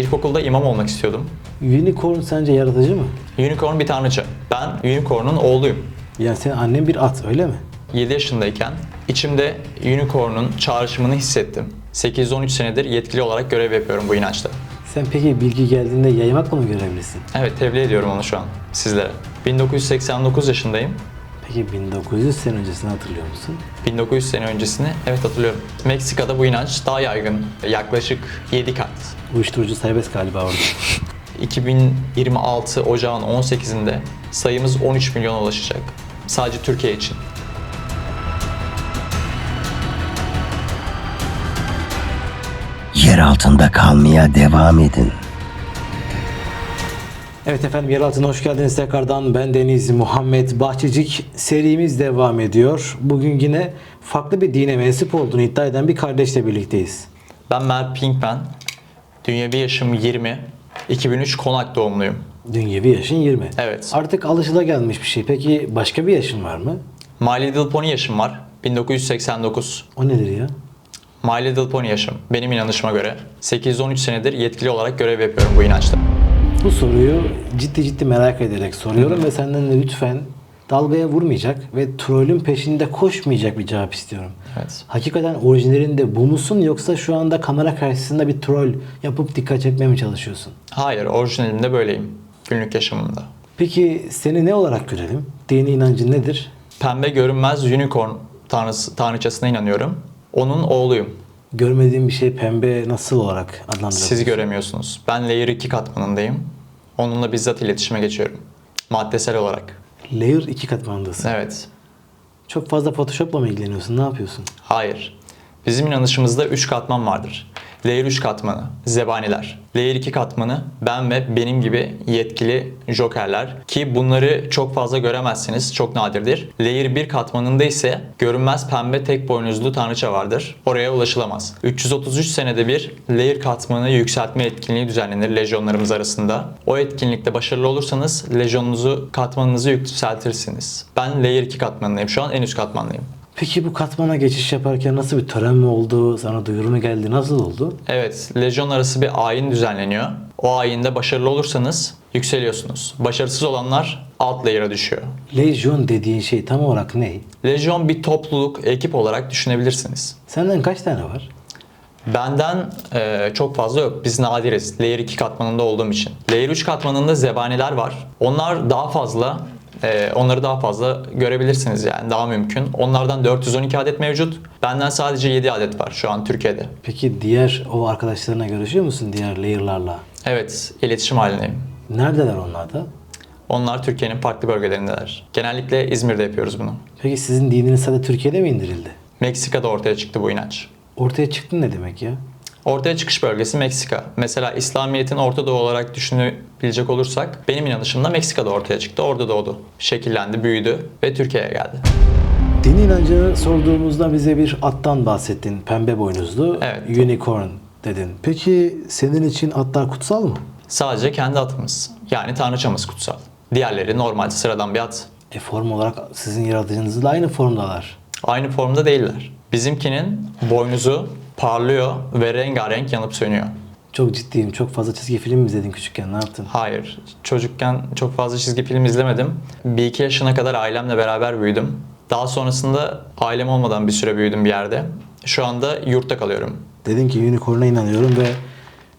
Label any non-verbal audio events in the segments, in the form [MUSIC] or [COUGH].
İlkokulda imam olmak istiyordum. Unicorn sence yaratıcı mı? Unicorn bir tanrıça. Ben Unicorn'un oğluyum. Yani senin annen bir at öyle mi? 7 yaşındayken içimde Unicorn'un çağrışımını hissettim. 8-13 senedir yetkili olarak görev yapıyorum bu inançta. Sen peki bilgi geldiğinde yaymakla mı görevlisin? Evet, tebliğ ediyorum onu şu an sizlere. 1989 yaşındayım. Peki 1900 sene öncesini hatırlıyor musun? 1900 sene öncesini evet hatırlıyorum. Meksika'da bu inanç daha yaygın. Yaklaşık 7 kat. Uyuşturucu serbest galiba orada. [LAUGHS] 2026 Ocağın 18'inde sayımız 13 milyona ulaşacak. Sadece Türkiye için. Yer altında kalmaya devam edin. Evet efendim yer altına hoş geldiniz tekrardan. Ben Deniz Muhammed Bahçecik. Serimiz devam ediyor. Bugün yine farklı bir dine mensup olduğunu iddia eden bir kardeşle birlikteyiz. Ben Mert Pinkman. Dünyevi yaşım 20. 2003 Konak doğumluyum. Dünyevi yaşın 20. Evet. Artık alışılagelmiş bir şey. Peki başka bir yaşın var mı? My Little Pony yaşım var. 1989. O nedir ya? My Little Pony yaşım. Benim inanışıma göre 8-13 senedir yetkili olarak görev yapıyorum bu inançta. Bu soruyu ciddi ciddi merak ederek soruyorum ve senden de lütfen dalgaya vurmayacak ve trollün peşinde koşmayacak bir cevap istiyorum. Evet. Hakikaten orijinalinde bu musun yoksa şu anda kamera karşısında bir troll yapıp dikkat çekmeye mi çalışıyorsun? Hayır, orijinalinde böyleyim. Günlük yaşamımda. Peki seni ne olarak görelim? Dini inancın nedir? Pembe görünmez unicorn tanrısı, tanrıçasına inanıyorum. Onun oğluyum. Görmediğim bir şey pembe nasıl olarak adlandırılır? Siz göremiyorsunuz. Ben Layer 2 katmanındayım. Onunla bizzat iletişime geçiyorum. Maddesel olarak. Layer 2 katmanındasın. Evet. Çok fazla Photoshop'la mı ilgileniyorsun? Ne yapıyorsun? Hayır. Bizim inanışımızda 3 katman vardır. Layer 3 katmanı, zebaniler. Layer 2 katmanı, ben ve benim gibi yetkili jokerler. Ki bunları çok fazla göremezsiniz, çok nadirdir. Layer 1 katmanında ise görünmez pembe tek boynuzlu tanrıça vardır. Oraya ulaşılamaz. 333 senede bir layer katmanı yükseltme etkinliği düzenlenir lejyonlarımız arasında. O etkinlikte başarılı olursanız lejyonunuzu, katmanınızı yükseltirsiniz. Ben layer 2 katmanındayım. Şu an en üst katmandayım. Peki bu katmana geçiş yaparken nasıl bir tören mi oldu? Sana duyuru mu geldi? Nasıl oldu? Evet, lejyon arası bir ayin düzenleniyor. O ayinde başarılı olursanız yükseliyorsunuz. Başarısız olanlar alt layer'a düşüyor. Lejyon dediğin şey tam olarak ne? Lejyon bir topluluk, ekip olarak düşünebilirsiniz. Senden kaç tane var? Benden e, çok fazla yok. Biz nadiriz. Layer 2 katmanında olduğum için. Layer 3 katmanında zebaniler var. Onlar daha fazla e, onları daha fazla görebilirsiniz yani daha mümkün. Onlardan 412 adet mevcut. Benden sadece 7 adet var şu an Türkiye'de. Peki diğer o arkadaşlarına görüşüyor musun diğer layer'larla? Evet, iletişim halindeyim. Neredeler onlar da? Onlar Türkiye'nin farklı bölgelerindeler. Genellikle İzmir'de yapıyoruz bunu. Peki sizin dininiz sadece Türkiye'de mi indirildi? Meksika'da ortaya çıktı bu inanç. Ortaya çıktı ne demek ya? Ortaya çıkış bölgesi Meksika. Mesela İslamiyet'in Orta Doğu olarak düşünebilecek olursak benim inanışımda Meksika'da ortaya çıktı. Orada doğdu. Şekillendi, büyüdü ve Türkiye'ye geldi. Dini inancını sorduğumuzda bize bir attan bahsettin. Pembe boynuzlu. Evet. Unicorn dedin. Peki senin için atlar kutsal mı? Sadece kendi atımız. Yani tanrıçamız kutsal. Diğerleri normal sıradan bir at. E form olarak sizin yaratıcınızla aynı formdalar. Aynı formda değiller. Bizimkinin boynuzu parlıyor ve rengarenk yanıp sönüyor. Çok ciddiyim. Çok fazla çizgi film mi izledin küçükken? Ne yaptın? Hayır. Çocukken çok fazla çizgi film izlemedim. Bir iki yaşına kadar ailemle beraber büyüdüm. Daha sonrasında ailem olmadan bir süre büyüdüm bir yerde. Şu anda yurtta kalıyorum. Dedin ki unicorn'a inanıyorum ve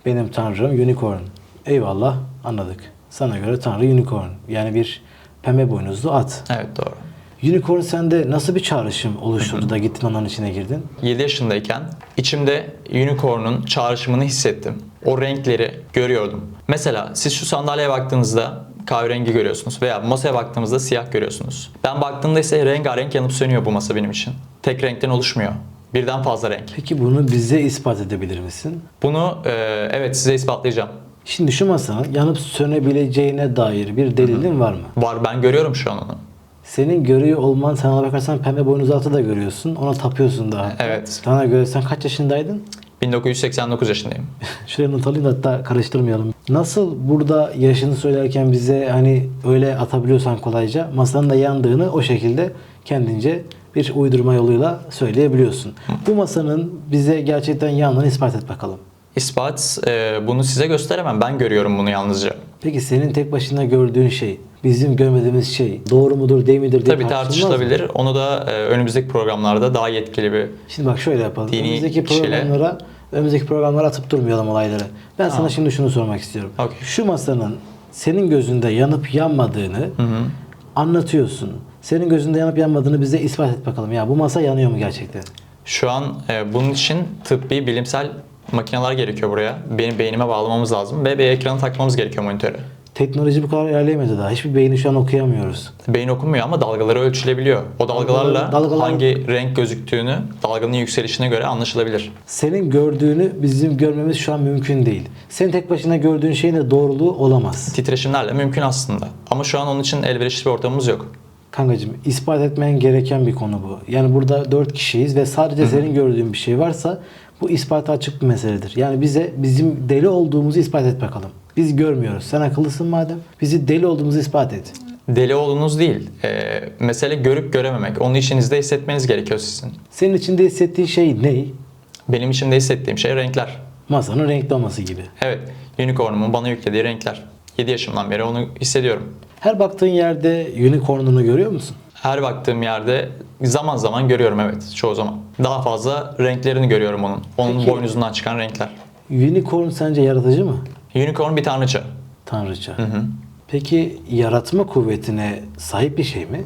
benim tanrım unicorn. Eyvallah anladık. Sana göre tanrı unicorn. Yani bir pembe boynuzlu at. Evet doğru. Unicorn sende nasıl bir çağrışım oluşturdu da gittin onların içine girdin? 7 yaşındayken içimde unicorn'un çağrışımını hissettim. O renkleri görüyordum. Mesela siz şu sandalyeye baktığınızda kahverengi görüyorsunuz veya masaya baktığımızda siyah görüyorsunuz. Ben baktığımda ise rengarenk yanıp sönüyor bu masa benim için. Tek renkten oluşmuyor. Birden fazla renk. Peki bunu bize ispat edebilir misin? Bunu e, evet size ispatlayacağım. Şimdi şu masanın yanıp sönebileceğine dair bir delilin var mı? Var ben görüyorum şu an onu. Senin görüyor olman sana bakarsan pembe boynuzlu atı da görüyorsun. Ona tapıyorsun daha. Evet. Sana göre sen kaç yaşındaydın? 1989 yaşındayım. [LAUGHS] Şuraya not alayım da hatta karıştırmayalım. Nasıl burada yaşını söylerken bize hani öyle atabiliyorsan kolayca masanın da yandığını o şekilde kendince bir uydurma yoluyla söyleyebiliyorsun. Bu masanın bize gerçekten yandığını ispat et bakalım. ispat e, bunu size gösteremem. Ben görüyorum bunu yalnızca. Peki senin tek başına gördüğün şey, bizim görmediğimiz şey doğru mudur değil midir diye Tabii tartışılabilir. Onu da e, önümüzdeki programlarda daha yetkili bir Şimdi bak şöyle yapalım. Dini önümüzdeki kişiyle- programlara önümüzdeki programlara atıp durmayalım olayları. Ben sana şimdi şunu sormak istiyorum. Okey. Şu masanın senin gözünde yanıp yanmadığını anlatıyorsun. Senin gözünde yanıp yanmadığını bize ispat et bakalım. Ya bu masa yanıyor mu gerçekten? Şu an e, bunun için tıbbi bilimsel makineler gerekiyor buraya. Benim beynime bağlamamız lazım ve bir ekranı takmamız gerekiyor monitöre. Teknoloji bu kadar ilerleyemedi daha. Hiçbir beyni şu an okuyamıyoruz. Beyin okunmuyor ama dalgaları ölçülebiliyor. O dalgalarla Dalgalar- hangi renk gözüktüğünü dalganın yükselişine göre anlaşılabilir. Senin gördüğünü bizim görmemiz şu an mümkün değil. Senin tek başına gördüğün şeyin de doğruluğu olamaz. Titreşimlerle mümkün aslında. Ama şu an onun için elverişli bir ortamımız yok. Kankacığım ispat etmen gereken bir konu bu. Yani burada dört kişiyiz ve sadece senin gördüğün bir şey varsa bu ispata açık bir meseledir. Yani bize bizim deli olduğumuzu ispat et bakalım. Biz görmüyoruz. Sen akıllısın madem. Bizi deli olduğumuzu ispat et. Deli olduğunuz değil. E, mesele görüp görememek. Onu içinizde hissetmeniz gerekiyor sizin. Senin içinde hissettiğin şey ne? Benim içimde hissettiğim şey renkler. Masanın renkli olması gibi. Evet, unicorn'umun bana yüklediği renkler. 7 yaşımdan beri onu hissediyorum. Her baktığın yerde unicornunu görüyor musun? Her baktığım yerde zaman zaman görüyorum evet çoğu zaman. Daha fazla renklerini görüyorum onun. Onun Peki. boynuzundan çıkan renkler. Unicorn sence yaratıcı mı? Unicorn bir tanrıça. Tanrıça. Peki yaratma kuvvetine sahip bir şey mi?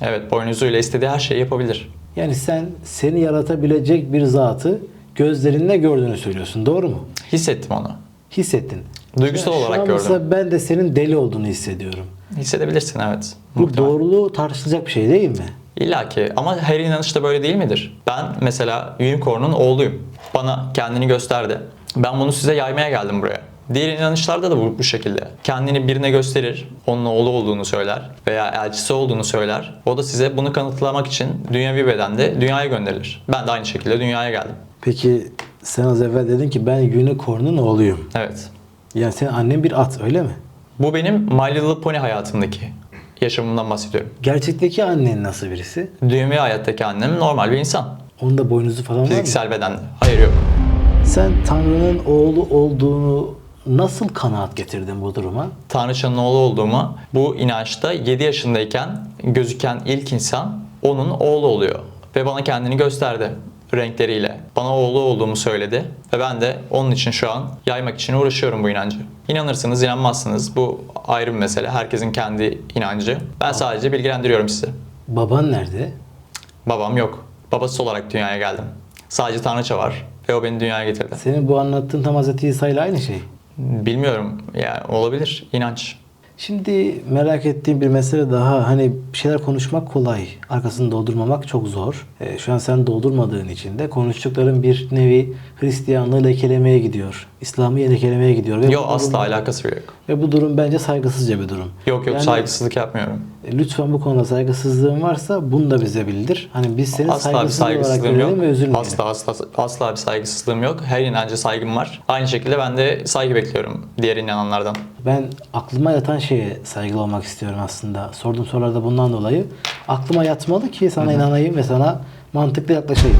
Evet boynuzuyla istediği her şeyi yapabilir. Yani sen seni yaratabilecek bir zatı gözlerinle gördüğünü söylüyorsun. Doğru mu? Hissettim onu. Hissettin. Duygusal Ya olarak şu gördüm. mesela ben de senin deli olduğunu hissediyorum. Hissedebilirsin evet. Bu Muhtemelen. doğruluğu tartışılacak bir şey değil mi? İlla ki ama her inanış da böyle değil midir? Ben mesela Unicorn'un oğluyum. Bana kendini gösterdi. Ben bunu size yaymaya geldim buraya. Diğer inanışlarda da bu, bu şekilde. Kendini birine gösterir, onun oğlu olduğunu söyler veya elçisi olduğunu söyler. O da size bunu kanıtlamak için dünyevi bedende dünyaya gönderilir. Ben de aynı şekilde dünyaya geldim. Peki sen az evvel dedin ki ben unicorn'un oğluyum. Evet. Yani senin annen bir at öyle mi? Bu benim My Little Pony hayatımdaki yaşamımdan bahsediyorum. Gerçekteki annen nasıl birisi? Dünyevi hayattaki annem normal bir insan. Onun da boynuzu falan var mı? Fiziksel bedende. Hayır yok. Sen Tanrı'nın oğlu olduğunu nasıl kanaat getirdin bu duruma? Tanrıçanın oğlu olduğumu bu inançta 7 yaşındayken gözüken ilk insan onun oğlu oluyor. Ve bana kendini gösterdi renkleriyle. Bana oğlu olduğumu söyledi. Ve ben de onun için şu an yaymak için uğraşıyorum bu inancı. İnanırsınız inanmazsınız bu ayrı bir mesele. Herkesin kendi inancı. Ben sadece bilgilendiriyorum sizi. Baban nerede? Babam yok. Babası olarak dünyaya geldim. Sadece Tanrıça var ve o beni dünyaya getirdi. Senin bu anlattığın tam Hazreti İsa ile aynı şey. Bilmiyorum yani olabilir inanç. Şimdi merak ettiğim bir mesele daha. Hani bir şeyler konuşmak kolay. Arkasını doldurmamak çok zor. Ee, şu an sen doldurmadığın için de konuştukların bir nevi Hristiyanlığı lekelemeye gidiyor. İslam'ı lekelemeye gidiyor. Ve Yok bu durum- asla alakası yok. Ve bu durum bence saygısızca bir durum. Yok yok Yani, saygısızlık yapmıyorum. e, Lütfen bu konuda saygısızlığın varsa bunu da bize bildir. Hani biz seni Asla bir saygısız olarak saygısızlığım yok. görelim ve özür dileyelim. Asla asla asla bir saygısızlığım yok. Her inanca saygım var. Aynı şekilde ben de saygı bekliyorum diğer inananlardan. Ben aklıma yatan şeye saygılı olmak istiyorum aslında. Sorduğum sorularda bundan dolayı. Aklıma yatmalı ki sana inanayım ve sana mantıklı yaklaşayım.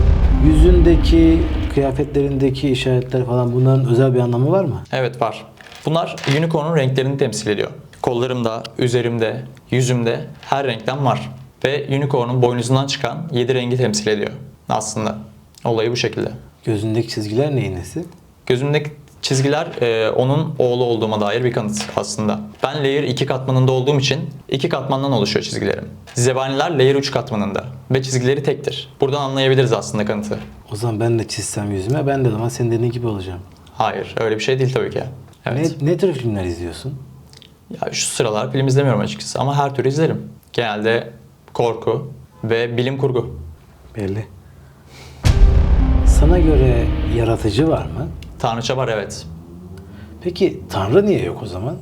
Yüzündeki, kıyafetlerindeki işaretler falan bunların özel bir anlamı var mı? Evet var. Bunlar unicorn'un renklerini temsil ediyor. Kollarımda, üzerimde, yüzümde her renkten var. Ve unicorn'un boynuzundan çıkan 7 rengi temsil ediyor aslında. Olayı bu şekilde. Gözündeki çizgiler neyin nesi? Gözümdeki çizgiler e, onun oğlu olduğuma dair bir kanıt aslında. Ben layer 2 katmanında olduğum için iki katmandan oluşuyor çizgilerim. Zebaniler layer 3 katmanında ve çizgileri tektir. Buradan anlayabiliriz aslında kanıtı. O zaman ben de çizsem yüzüme ben de o zaman senin dediğin gibi olacağım. Hayır öyle bir şey değil tabii ki. Evet. Ne, ne tür filmler izliyorsun? Ya şu sıralar film izlemiyorum açıkçası ama her türlü izlerim. Genelde korku ve bilim kurgu. Belli. Sana göre yaratıcı var mı? Tanrıça var evet. Peki Tanrı niye yok o zaman?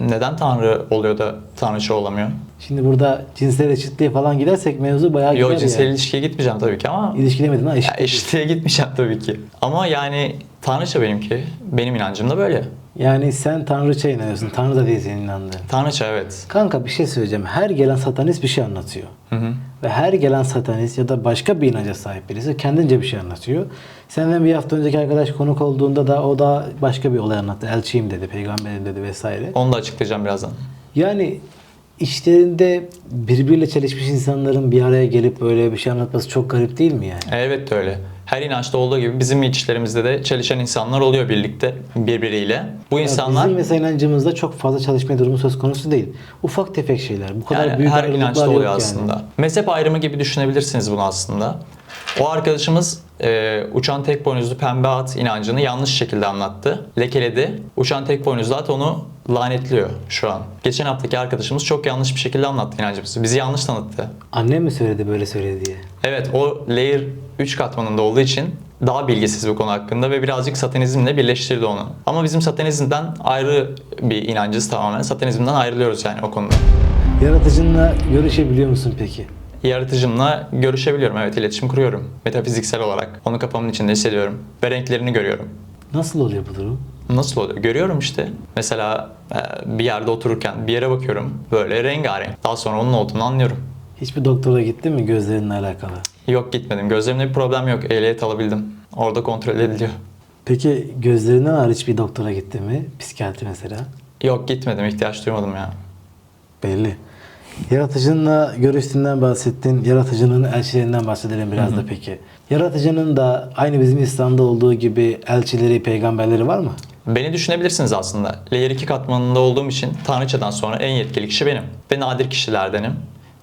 Neden Tanrı oluyor da Tanrıça olamıyor? Şimdi burada cinsel eşitliğe falan gidersek mevzu bayağı gider Yok cinsel yani. ilişkiye gitmeyeceğim tabii ki ama İlişki demedin ha Ya eşitlik. eşitliğe gitmeyeceğim tabii ki. Ama yani Tanrıça benimki. Benim inancım da böyle. Yani sen tanrıça inanıyorsun. Tanrı da değil senin inandığın. Tanrıça evet. Kanka bir şey söyleyeceğim. Her gelen satanist bir şey anlatıyor. Ve her gelen satanist ya da başka bir inanca sahip birisi kendince bir şey anlatıyor. Senden bir hafta önceki arkadaş konuk olduğunda da o da başka bir olay anlattı. Elçiyim dedi, peygamberim dedi vesaire. Onu da açıklayacağım birazdan. Yani içlerinde birbiriyle çelişmiş insanların bir araya gelip böyle bir şey anlatması çok garip değil mi yani? Elbette öyle. Her inançta olduğu gibi bizim içlerimizde de çelişen insanlar oluyor birlikte birbiriyle. Bu insanlar Bizim mesela inancımızda çok fazla çalışma durumu söz konusu değil. Ufak tefek şeyler. Bu kadar yani büyük her inançta oluyor yani. aslında. Mezhep ayrımı gibi düşünebilirsiniz bunu aslında. O arkadaşımız e, uçan tek boynuzlu pembe at inancını yanlış şekilde anlattı. Lekeledi. Uçan tek boynuzlu at onu lanetliyor şu an. Geçen haftaki arkadaşımız çok yanlış bir şekilde anlattı inancımızı. Bizi yanlış tanıttı. Annem mi söyledi böyle söyledi diye? Evet o layer 3 katmanında olduğu için daha bilgisiz bu konu hakkında ve birazcık satanizmle birleştirdi onu. Ama bizim satanizmden ayrı bir inancız tamamen. Satanizmden ayrılıyoruz yani o konuda. Yaratıcınla görüşebiliyor musun peki? Yaratıcımla görüşebiliyorum. Evet iletişim kuruyorum. Metafiziksel olarak. Onu kafamın içinde hissediyorum. Ve renklerini görüyorum. Nasıl oluyor bu durum? Nasıl oluyor? Görüyorum işte. Mesela e, bir yerde otururken bir yere bakıyorum. Böyle rengarenk. Daha sonra onun olduğunu anlıyorum. Hiçbir doktora gittin mi gözlerinle alakalı? Yok gitmedim. Gözlerimde bir problem yok. Ehliyet alabildim. Orada kontrol ediliyor. Peki gözlerinden hariç bir doktora gittin mi? Psikiyatri mesela. Yok gitmedim. ihtiyaç duymadım ya. Belli. Yaratıcınla görüştüğünden bahsettin. Yaratıcının elçilerinden bahsedelim biraz da peki. Yaratıcının da aynı bizim İslam'da olduğu gibi elçileri, peygamberleri var mı? Beni düşünebilirsiniz aslında. Layer 2 katmanında olduğum için Tanrıçadan sonra en yetkili kişi benim. Ve nadir kişilerdenim.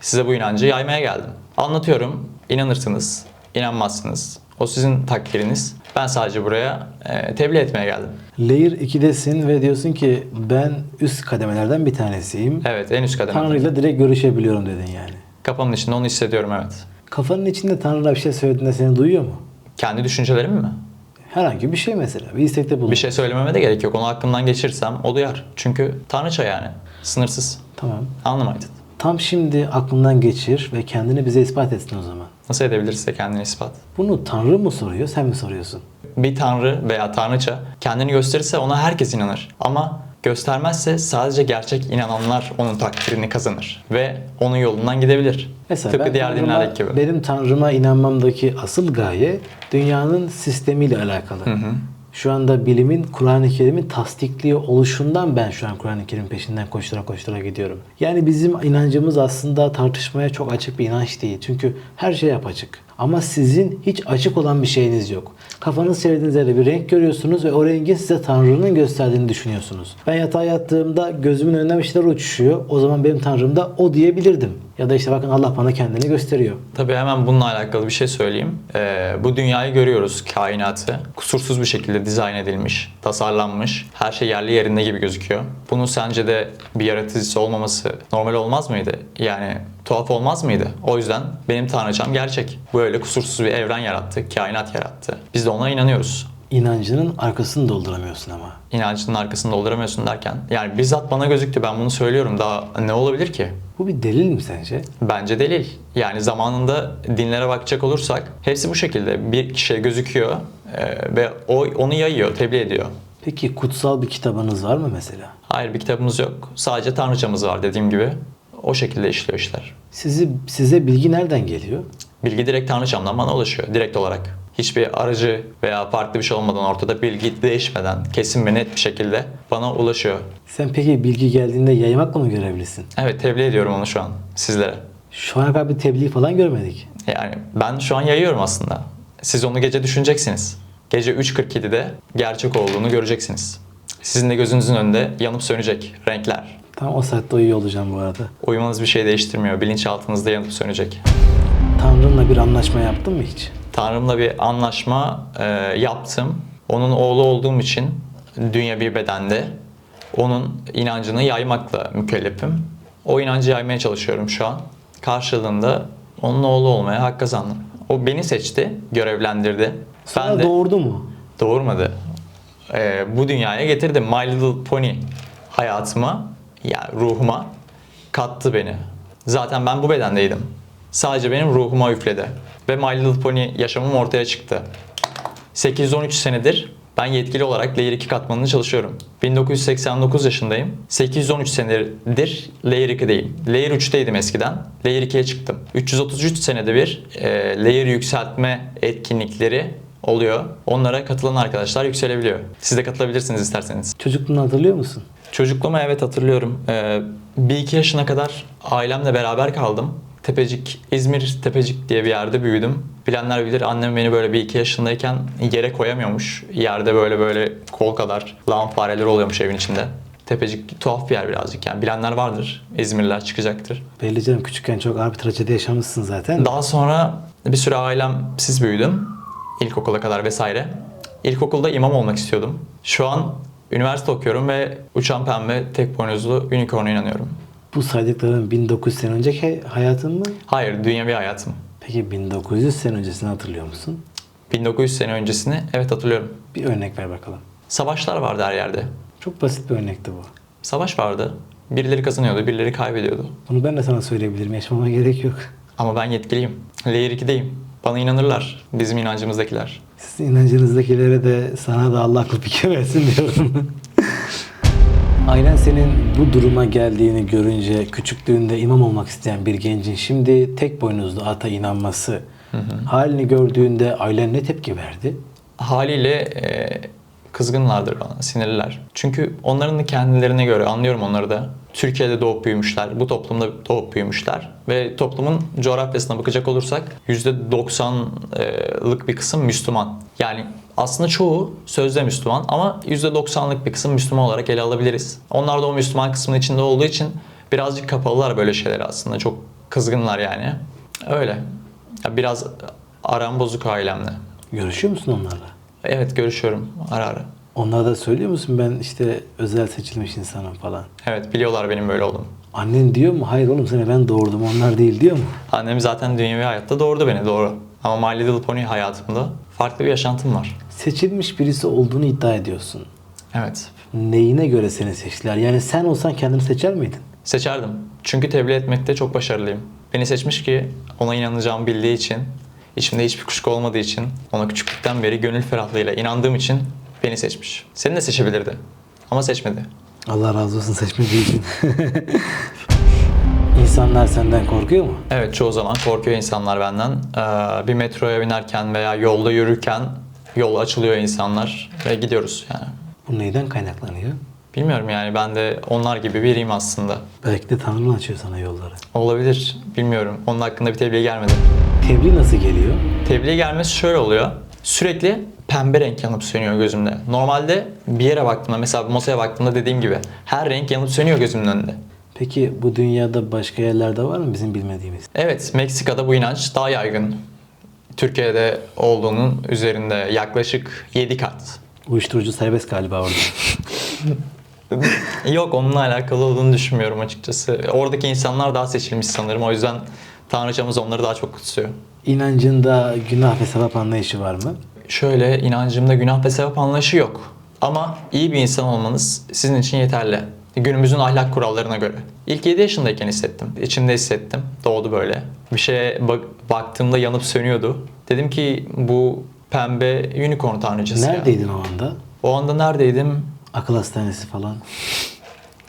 Size bu inancı yaymaya geldim. Anlatıyorum, inanırsınız, inanmazsınız. O sizin takdiriniz. Ben sadece buraya e, tebliğ etmeye geldim. Layer 2'desin ve diyorsun ki ben üst kademelerden bir tanesiyim. Evet, en üst kademe. Tanrı'yla direkt görüşebiliyorum dedin yani. Kafamın içinde onu hissediyorum evet. Kafanın içinde Tanrı'na bir şey söylediğinde seni duyuyor mu? Kendi düşüncelerimi mi? Herhangi bir şey mesela. Bir istekte bulun. Bir şey söylememe de gerek yok. Onu aklımdan geçirsem o duyar. Çünkü Tanrıça yani. Sınırsız. Tamam. Anlamaydın. Tam şimdi aklından geçir ve kendini bize ispat etsin o zaman. Nasıl edebilirse kendini ispat. Bunu Tanrı mı soruyor, sen mi soruyorsun? bir tanrı veya tanrıça kendini gösterirse ona herkes inanır. Ama göstermezse sadece gerçek inananlar onun takdirini kazanır ve onun yolundan gidebilir. Mesela Tıpkı ben diğer Tanrıma- dinlerdeki gibi. benim Tanrıma inanmamdaki asıl gaye dünyanın sistemiyle alakalı. Şu anda bilimin Kur'an-ı Kerim'in tasdikliyor oluşundan ben şu an Kur'an-ı Kerim peşinden koştura koştura gidiyorum. Yani bizim inancımız aslında tartışmaya çok açık bir inanç değil. Çünkü her şey apaçık. Ama sizin hiç açık olan bir şeyiniz yok. Kafanız çevirdiğiniz yerde bir renk görüyorsunuz ve o rengin size Tanrı'nın gösterdiğini düşünüyorsunuz. Ben yatağa yattığımda gözümün önünden bir şeyler uçuşuyor. O zaman benim Tanrım da o diyebilirdim. Ya da işte bakın Allah bana kendini gösteriyor. Tabii hemen bununla alakalı bir şey söyleyeyim. Ee, bu dünyayı görüyoruz, kainatı. Kusursuz bir şekilde dizayn edilmiş, tasarlanmış. Her şey yerli yerinde gibi gözüküyor. Bunun sence de bir yaratıcısı olmaması normal olmaz mıydı? Yani tuhaf olmaz mıydı? O yüzden benim tanrıçam gerçek. Böyle kusursuz bir evren yarattı, kainat yarattı. Biz de ona inanıyoruz. İnancının arkasını dolduramıyorsun ama. İnancının arkasını dolduramıyorsun derken. Yani bizzat bana gözüktü ben bunu söylüyorum. Daha ne olabilir ki? Bu bir delil mi sence? Bence delil. Yani zamanında dinlere bakacak olursak hepsi bu şekilde. Bir kişiye gözüküyor e, ve o onu yayıyor, tebliğ ediyor. Peki kutsal bir kitabınız var mı mesela? Hayır bir kitabımız yok. Sadece tanrıçamız var dediğim gibi. O şekilde işliyor işler. Sizi size bilgi nereden geliyor? Bilgi direkt tanrıçamdan bana ulaşıyor direkt olarak. Hiçbir aracı veya farklı bir şey olmadan ortada bilgi değişmeden kesin ve net bir şekilde bana ulaşıyor. Sen peki bilgi geldiğinde yaymakla mı görevlisin? Evet tebliğ ediyorum onu şu an sizlere. Şu ana kadar bir tebliğ falan görmedik. Yani ben şu an yayıyorum aslında. Siz onu gece düşüneceksiniz. Gece 3.47'de gerçek olduğunu göreceksiniz. Sizin de gözünüzün önünde yanıp sönecek renkler. Tam o saatte uyuyor olacağım bu arada. Uyumanız bir şey değiştirmiyor. Bilinçaltınızda yanıp sönecek. Tanrımla bir anlaşma yaptın mı hiç? Tanrım'la bir anlaşma e, yaptım. Onun oğlu olduğum için dünya bir bedende onun inancını yaymakla mükellefim. O inancı yaymaya çalışıyorum şu an. Karşılığında onun oğlu olmaya hak kazandım. O beni seçti, görevlendirdi. Sonra ben de doğurdu mu? doğurmadı. E, bu dünyaya getirdi. My Little Pony hayatıma, yani ruhuma kattı beni. Zaten ben bu bedendeydim. Sadece benim ruhuma üfledi. Ve My Little Pony yaşamım ortaya çıktı. 813 senedir Ben yetkili olarak Layer 2 katmanını çalışıyorum. 1989 yaşındayım. 813 senedir Layer 2'deyim. Layer 3'teydim eskiden. Layer 2'ye çıktım. 333 senede bir e, Layer yükseltme etkinlikleri oluyor. Onlara katılan arkadaşlar yükselebiliyor. Siz de katılabilirsiniz isterseniz. Çocukluğunu hatırlıyor musun? Çocukluğumu evet hatırlıyorum. Ee, bir iki yaşına kadar ailemle beraber kaldım. Tepecik, İzmir Tepecik diye bir yerde büyüdüm. Bilenler bilir annem beni böyle bir iki yaşındayken yere koyamıyormuş. Yerde böyle böyle kol kadar lağım fareleri oluyormuş evin içinde. Tepecik tuhaf bir yer birazcık yani. Bilenler vardır. İzmirliler çıkacaktır. Belli canım küçükken çok ağır bir trajedi yaşamışsın zaten. Daha sonra bir süre ailemsiz büyüdüm. İlkokula kadar vesaire. İlkokulda imam olmak istiyordum. Şu an üniversite okuyorum ve uçan pembe tek boynuzlu unicorn'a inanıyorum. Bu saydıkların 1900 sene önceki hayatın mı? Hayır, dünyevi hayatım. Peki 1900 sene öncesini hatırlıyor musun? 1900 sene öncesini evet hatırlıyorum. Bir örnek ver bakalım. Savaşlar vardı her yerde. Çok basit bir örnekti bu. Savaş vardı. Birileri kazanıyordu, birileri kaybediyordu. Bunu ben de sana söyleyebilirim. Yaşamama [LAUGHS] gerek yok. Ama ben yetkiliyim. Layer 2'deyim. Bana inanırlar. Bizim inancımızdakiler. Sizin inancınızdakilere de sana da Allah fikir versin diyorum. Ailen senin bu duruma geldiğini görünce küçüklüğünde imam olmak isteyen bir gencin şimdi tek boynuzlu ata inanması halini gördüğünde ailen ne tepki verdi? Haliyle e, kızgınlardır bana, sinirliler. Çünkü onların da kendilerine göre, anlıyorum onları da. Türkiye'de doğup büyümüşler, bu toplumda doğup büyümüşler. Ve toplumun coğrafyasına bakacak olursak %90'lık bir kısım Müslüman. Yani aslında çoğu sözde Müslüman ama %90'lık bir kısım Müslüman olarak ele alabiliriz. Onlar da o Müslüman kısmının içinde olduğu için birazcık kapalılar böyle şeylere aslında. Çok kızgınlar yani. Öyle. Biraz aram bozuk ailemle. Görüşüyor musun onlarla? Evet görüşüyorum ara ara. Onlara da söylüyor musun ben işte özel seçilmiş insanım falan. Evet biliyorlar benim böyle olduğumu. Annen diyor mu? Hayır oğlum seni ben doğurdum onlar değil diyor mu? Annem zaten dünyevi hayatta doğurdu beni doğru. Ama My Little Pony hayatımda farklı bir yaşantım var. Seçilmiş birisi olduğunu iddia ediyorsun. Evet. Neyine göre seni seçtiler? Yani sen olsan kendini seçer miydin? Seçerdim. Çünkü tebliğ etmekte çok başarılıyım. Beni seçmiş ki ona inanacağımı bildiği için, içimde hiçbir kuşku olmadığı için, ona küçüklükten beri gönül ferahlığıyla inandığım için beni seçmiş. Seni de seçebilirdi. Ama seçmedi. Allah razı olsun seçmediği için. [LAUGHS] İnsanlar senden korkuyor mu? Evet çoğu zaman korkuyor insanlar benden. Ee, bir metroya binerken veya yolda yürürken yol açılıyor insanlar ve gidiyoruz yani. Bu neyden kaynaklanıyor? Bilmiyorum yani ben de onlar gibi biriyim aslında. Belki de Tanrı açıyor sana yolları. Olabilir bilmiyorum. Onun hakkında bir tebliğ gelmedi. Tebliğ nasıl geliyor? Tebliğ gelmesi şöyle oluyor. Sürekli pembe renk yanıp sönüyor gözümde. Normalde bir yere baktığımda mesela masaya baktığımda dediğim gibi her renk yanıp sönüyor gözümün önünde. Peki bu dünyada başka yerlerde var mı bizim bilmediğimiz? Evet Meksika'da bu inanç daha yaygın. Türkiye'de olduğunun üzerinde yaklaşık 7 kat. Uyuşturucu serbest galiba orada. [LAUGHS] [LAUGHS] Yok onunla alakalı olduğunu düşünmüyorum açıkçası. Oradaki insanlar daha seçilmiş sanırım. O yüzden Tanrıçamız onları daha çok kutsuyor. İnancında günah ve sevap anlayışı var mı? Şöyle inancımda günah ve sevap anlayışı yok. Ama iyi bir insan olmanız sizin için yeterli. Günümüzün ahlak kurallarına göre. İlk 7 yaşındayken hissettim. İçimde hissettim. Doğdu böyle. Bir şeye bak- baktığımda yanıp sönüyordu. Dedim ki bu pembe unicorn tanrıçası ya. Neredeydin o anda? O anda neredeydim? Akıl hastanesi falan.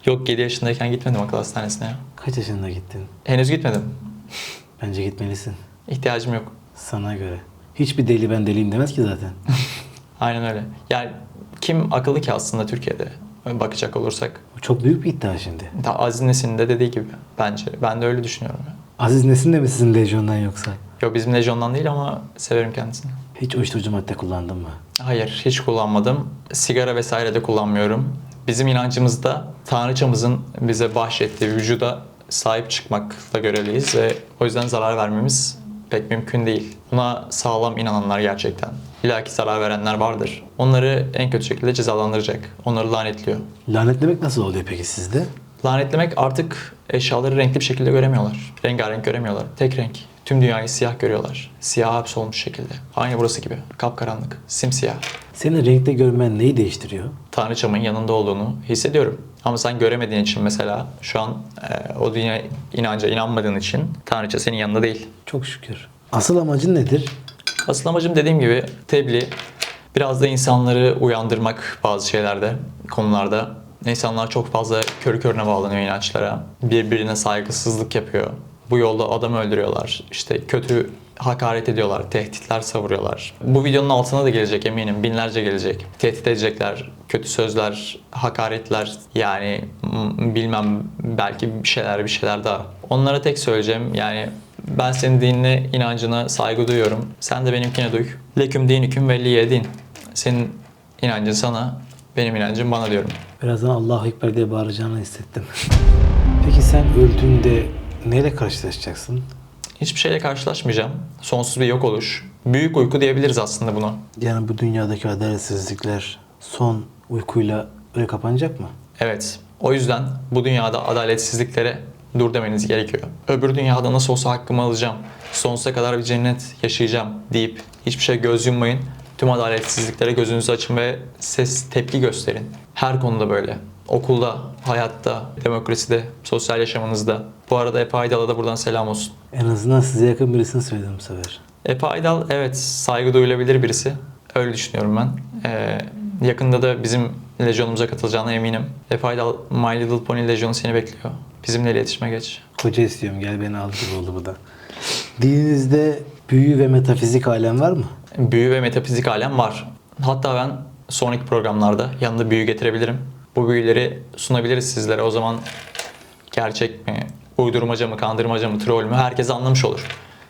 Yok 7 yaşındayken gitmedim akıl hastanesine. ya. Kaç yaşında gittin? Henüz gitmedim. Bence gitmelisin. İhtiyacım yok. Sana göre. Hiçbir deli ben deliyim demez ki zaten. [LAUGHS] Aynen öyle. Yani kim akıllı ki aslında Türkiye'de bakacak olursak. Bu çok büyük bir iddia şimdi. Ta Aziz Nesin'in de dediği gibi bence. Ben de öyle düşünüyorum. Aziz Nesin de mi sizin lejyondan yoksa? Yok bizim lejyondan değil ama severim kendisini. Hiç uyuşturucu madde kullandın mı? Hayır hiç kullanmadım. Sigara vesaire de kullanmıyorum. Bizim inancımızda Tanrıçamızın bize bahşettiği vücuda sahip çıkmakla görevliyiz ve o yüzden zarar vermemiz pek mümkün değil. Buna sağlam inananlar gerçekten. İlla ki zarar verenler vardır. Onları en kötü şekilde cezalandıracak. Onları lanetliyor. Lanetlemek nasıl oluyor peki sizde? Lanetlemek artık eşyaları renkli bir şekilde göremiyorlar. Rengarenk göremiyorlar. Tek renk. Tüm dünyayı siyah görüyorlar. Siyah hapsolmuş şekilde. Aynı burası gibi. Kapkaranlık. Simsiyah. Senin renkte görmen neyi değiştiriyor? Tanrıçamın yanında olduğunu hissediyorum. Ama sen göremediğin için mesela şu an e, o dünya inanca inanmadığın için Tanrıça senin yanında değil. Çok şükür. Asıl amacın nedir? Asıl amacım dediğim gibi tebliğ, Biraz da insanları uyandırmak bazı şeylerde, konularda. İnsanlar çok fazla körü körüne bağlanıyor inançlara. Birbirine saygısızlık yapıyor. Bu yolda adam öldürüyorlar. İşte kötü hakaret ediyorlar, tehditler savuruyorlar. Bu videonun altına da gelecek eminim. Binlerce gelecek. Tehdit edecekler, kötü sözler, hakaretler yani bilmem belki bir şeyler bir şeyler daha. Onlara tek söyleyeceğim yani ben senin dinine, inancına saygı duyuyorum. Sen de benimkine duy. Leküm dinüküm ve liye din. Senin inancın sana, benim inancım bana diyorum. Birazdan Allahu Ekber diye bağıracağını hissettim. [LAUGHS] Peki sen öldüğünde neyle karşılaşacaksın? Hiçbir şeyle karşılaşmayacağım. Sonsuz bir yok oluş. Büyük uyku diyebiliriz aslında bunu. Yani bu dünyadaki adaletsizlikler son uykuyla öyle kapanacak mı? Evet. O yüzden bu dünyada adaletsizliklere dur demeniz gerekiyor. Öbür dünyada nasıl olsa hakkımı alacağım. Sonsuza kadar bir cennet yaşayacağım deyip hiçbir şey göz yummayın. Tüm adaletsizliklere gözünüzü açın ve ses tepki gösterin. Her konuda böyle. Okulda, hayatta, demokraside, sosyal yaşamınızda. Bu arada Efe Aydal'a da buradan selam olsun. En azından size yakın birisini söyledim bu sefer. Efe Aydal evet saygı duyulabilir birisi. Öyle düşünüyorum ben. Ee, yakında da bizim lejyonumuza katılacağına eminim. Efe Aydal My Little Pony lejyonu seni bekliyor. Bizimle iletişime geç. Koca istiyorum gel beni al gibi oldu bu da. Dininizde büyü ve metafizik alem var mı? Büyü ve metafizik alem var. Hatta ben sonraki programlarda yanında büyü getirebilirim. Bu büyüleri sunabiliriz sizlere. O zaman gerçek mi, uydurmaca mı, kandırmaca mı, troll mü herkes anlamış olur.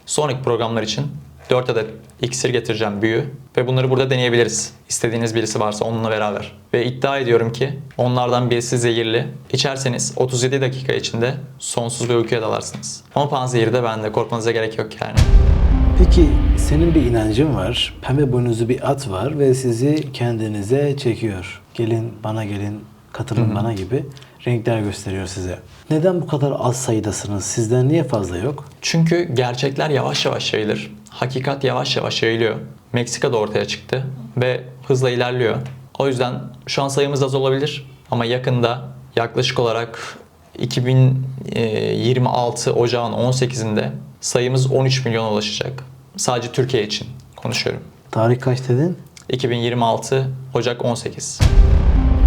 Sonraki programlar için 4 adet iksir getireceğim büyü ve bunları burada deneyebiliriz. İstediğiniz birisi varsa onunla beraber. Ve iddia ediyorum ki onlardan birisi zehirli. İçerseniz 37 dakika içinde sonsuz bir uykuya dalarsınız. Ama panzehiri de bende. Korkmanıza gerek yok yani. Peki senin bir inancın var. Pembe boynuzlu bir at var ve sizi kendinize çekiyor. Gelin bana gelin, katılın bana gibi renkler gösteriyor size. Neden bu kadar az sayıdasınız? Sizden niye fazla yok? Çünkü gerçekler yavaş yavaş yayılır. Hakikat yavaş yavaş yayılıyor. Meksika'da ortaya çıktı ve hızla ilerliyor. O yüzden şu an sayımız az olabilir ama yakında yaklaşık olarak 2026 Ocağın 18'inde sayımız 13 milyona ulaşacak. Sadece Türkiye için konuşuyorum. Tarih kaç dedin? 2026 Ocak 18.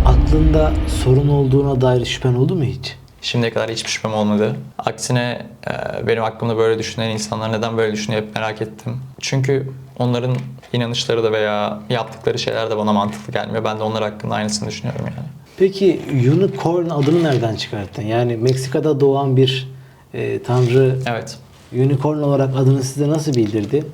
Aklında sorun olduğuna dair şüphen oldu mu hiç? Şimdiye kadar hiçbir şüphem olmadı. Aksine e, benim hakkımda böyle düşünen insanlar neden böyle düşünüyor hep merak ettim. Çünkü onların inanışları da veya yaptıkları şeyler de bana mantıklı gelmiyor. Ben de onlar hakkında aynısını düşünüyorum yani. Peki unicorn adını nereden çıkarttın? Yani Meksika'da doğan bir e, tanrı Evet. Unicorn olarak adını size nasıl bildirdi?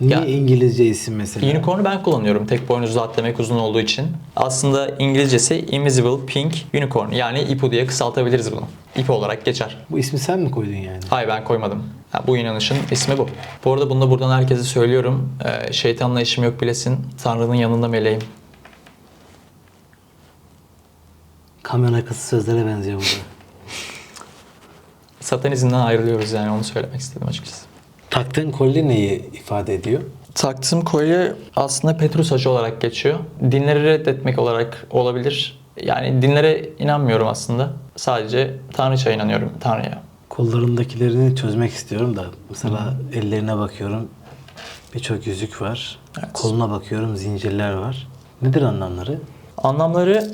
Niye Ya- İngilizce isim mesela? Unicorn'u ben kullanıyorum. Tek boynuzlu at demek uzun olduğu için. Aslında İngilizcesi Invisible Pink Unicorn. Yani IPU diye kısaltabiliriz bunu. IPU olarak geçer. Bu ismi sen mi koydun yani? Hayır ben koymadım. Ha, bu inanışın ismi bu. Bu arada bunu da buradan herkese söylüyorum. Ee, şeytanla işim yok bilesin. Tanrı'nın yanında meleğim. Kamyon arkası sözlere benziyor burada. Satanizmden ayrılıyoruz yani onu söylemek istedim açıkçası. Taktığın kolye neyi ifade ediyor? Taktığım kolye aslında Petrus Hacı olarak geçiyor. Dinleri reddetmek olarak olabilir. Yani dinlere inanmıyorum aslında. Sadece Tanrıça'ya inanıyorum, Tanrı'ya. Kollarındakilerini çözmek istiyorum da. Mesela ellerine bakıyorum. Birçok yüzük var. Evet. Koluna bakıyorum zincirler var. Nedir anlamları? Anlamları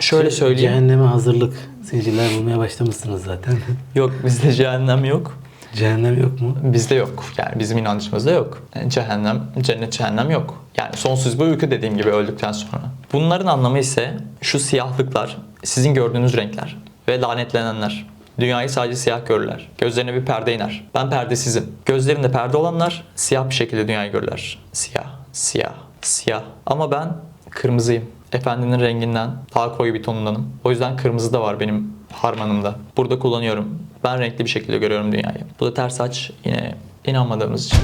şöyle söyleyeyim. Cehenneme hazırlık. Zincirler bulmaya başlamışsınız zaten. [LAUGHS] Yok bizde cehennem yok. Cehennem yok mu? Bizde yok. Yani bizim inancımızda yok. Yani cehennem, cennet cehennem yok. Yani sonsuz bir uyku dediğim gibi öldükten sonra. Bunların anlamı ise şu siyahlıklar, sizin gördüğünüz renkler ve lanetlenenler. Dünyayı sadece siyah görürler. Gözlerine bir perde iner. Ben perdesizim. Gözlerinde perde olanlar siyah bir şekilde dünyayı görürler. Siyah, siyah, siyah. Ama ben kırmızıyım. Efendinin renginden daha koyu bir tonundanım. O yüzden kırmızı da var benim harmanımda. Burada kullanıyorum. Ben renkli bir şekilde görüyorum dünyayı. Bu da ters saç yine inanmadığımız için.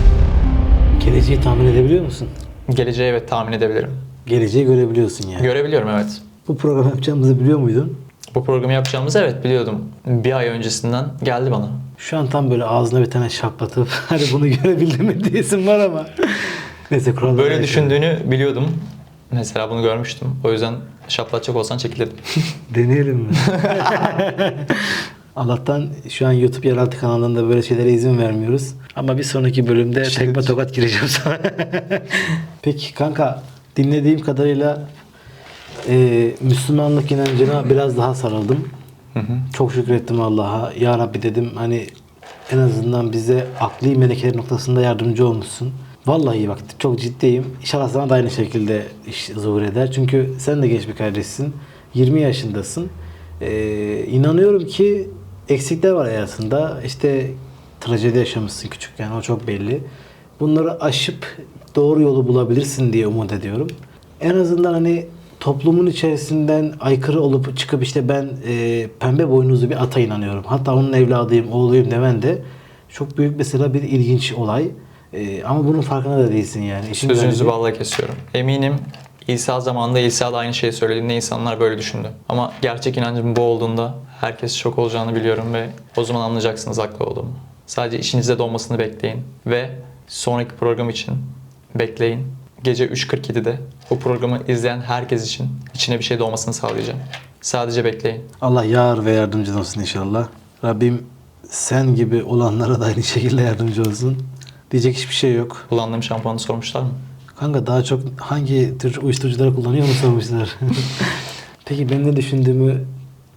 Geleceği tahmin edebiliyor musun? Geleceği evet tahmin edebilirim. Geleceği görebiliyorsun yani. Görebiliyorum evet. Bu program yapacağımızı biliyor muydun? Bu programı yapacağımızı evet biliyordum. Bir ay öncesinden geldi bana. Şu an tam böyle ağzına bir tane şaplatıp [LAUGHS] hadi bunu görebildim mi diyesim var ama. [LAUGHS] Neyse kurallara Böyle düşündüğünü biliyordum. Mesela bunu görmüştüm. O yüzden şaplatacak olsan çekilirdim. [LAUGHS] Deneyelim mi? [LAUGHS] Allah'tan şu an YouTube yeraltı kanalında böyle şeylere izin vermiyoruz. Ama bir sonraki bölümde tekme tokat gireceğim sana. [LAUGHS] Peki kanka dinlediğim kadarıyla e, Müslümanlık inancına biraz daha sarıldım. Çok şükrettim Allah'a. Ya Rabbi dedim hani en azından bize akli melekeler noktasında yardımcı olmuşsun. Vallahi bak çok ciddiyim. İnşallah sana da aynı şekilde iş zuhur eder. Çünkü sen de genç bir kardeşsin. 20 yaşındasın. Ee, inanıyorum ki eksikler var hayatında. İşte trajedi yaşamışsın küçükken o çok belli. Bunları aşıp doğru yolu bulabilirsin diye umut ediyorum. En azından hani toplumun içerisinden aykırı olup çıkıp işte ben e, pembe boynuzlu bir ata inanıyorum. Hatta onun evladıyım, oğluyum demen de çok büyük mesela bir ilginç olay. E, ama bunun farkında da değilsin yani. İşin Sözünüzü balla kesiyorum. Eminim İsa zamanında İsa da aynı şeyi söylediğinde insanlar böyle düşündü. Ama gerçek inancım bu olduğunda herkes şok olacağını biliyorum ve o zaman anlayacaksınız haklı olduğumu. Sadece içinizde dolmasını bekleyin ve sonraki program için bekleyin. Gece 3.47'de bu programı izleyen herkes için içine bir şey dolmasını sağlayacağım. Sadece bekleyin. Allah yar ve yardımcın olsun inşallah. Rabbim sen gibi olanlara da aynı şekilde yardımcı olsun. Diyecek hiçbir şey yok. Kullandığım şampuanı sormuşlar mı? Kanka daha çok hangi tür uyuşturucuları kullanıyor mu sormuşlar. [LAUGHS] Peki ben ne düşündüğümü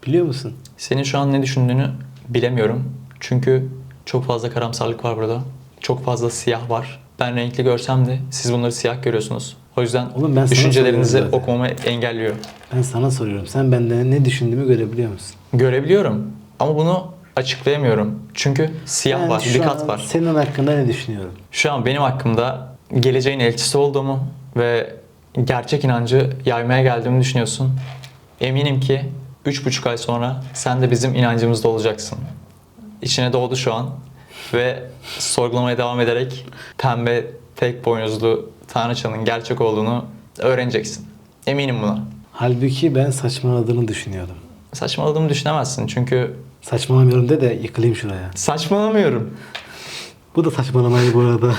biliyor musun? Senin şu an ne düşündüğünü bilemiyorum. Çünkü çok fazla karamsarlık var burada. Çok fazla siyah var. Ben renkli görsem de siz bunları siyah görüyorsunuz. O yüzden Oğlum ben sana düşüncelerinizi soruyorum okumamı engelliyor. Ben sana soruyorum. Sen benden ne düşündüğümü görebiliyor musun? Görebiliyorum ama bunu açıklayamıyorum. Çünkü siyah Ben var, bir kat var. Senin hakkında ne düşünüyorum? Şu an benim hakkımda geleceğin elçisi olduğumu ve gerçek inancı yaymaya geldiğimi düşünüyorsun. Eminim ki 3,5 ay sonra sen de bizim inancımızda olacaksın. İçine doğdu şu an ve sorgulamaya devam ederek pembe tek boynuzlu Tanrıçanın gerçek olduğunu öğreneceksin. Eminim buna. Halbuki ben saçmaladığını düşünüyordum. Saçmaladığımı düşünemezsin çünkü Saçmalamıyorum de de yıkılayım şuraya. saçmalamıyorum. Bu da saçmalamayı bu arada. [LAUGHS]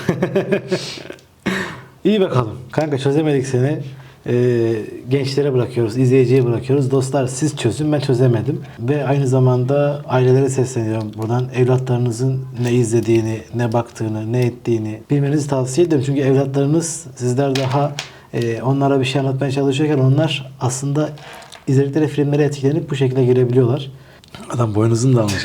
İyi bakalım. Kanka çözemedik seni. Ee, gençlere bırakıyoruz, izleyiciye bırakıyoruz. Dostlar siz çözün ben çözemedim. Ve aynı zamanda ailelere sesleniyorum buradan. Evlatlarınızın ne izlediğini, ne baktığını, ne ettiğini bilmenizi tavsiye ederim. Çünkü evlatlarınız sizler daha e, onlara bir şey anlatmaya çalışıyorken onlar aslında izledikleri filmlere etkilenip bu şekilde girebiliyorlar. Adam boynuzunu da almış.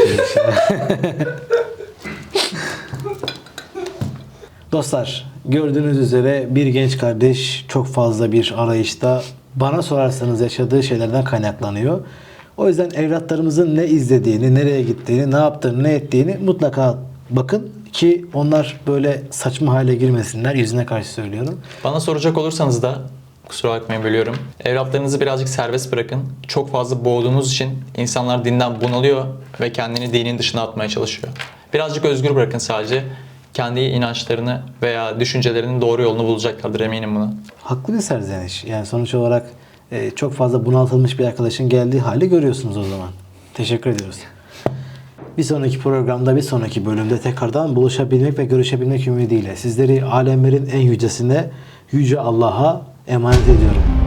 Dostlar gördüğünüz üzere bir genç kardeş çok fazla bir arayışta bana sorarsanız yaşadığı şeylerden kaynaklanıyor. O yüzden evlatlarımızın ne izlediğini, nereye gittiğini, ne yaptığını, ne ettiğini mutlaka bakın ki onlar böyle saçma hale girmesinler. Yüzüne karşı söylüyorum. Bana soracak olursanız da kusura bakmayın bölüyorum. Evlatlarınızı birazcık serbest bırakın. Çok fazla boğduğunuz için insanlar dinden bunalıyor ve kendini dinin dışına atmaya çalışıyor. Birazcık özgür bırakın sadece. Kendi inançlarını veya düşüncelerinin doğru yolunu bulacaklardır eminim buna. Haklı bir serzeniş. Yani sonuç olarak e, çok fazla bunaltılmış bir arkadaşın geldiği hali görüyorsunuz o zaman. Teşekkür ediyoruz. Bir sonraki programda, bir sonraki bölümde tekrardan buluşabilmek ve görüşebilmek ümidiyle sizleri alemlerin en yücesine, yüce Allah'a emanet ediyorum.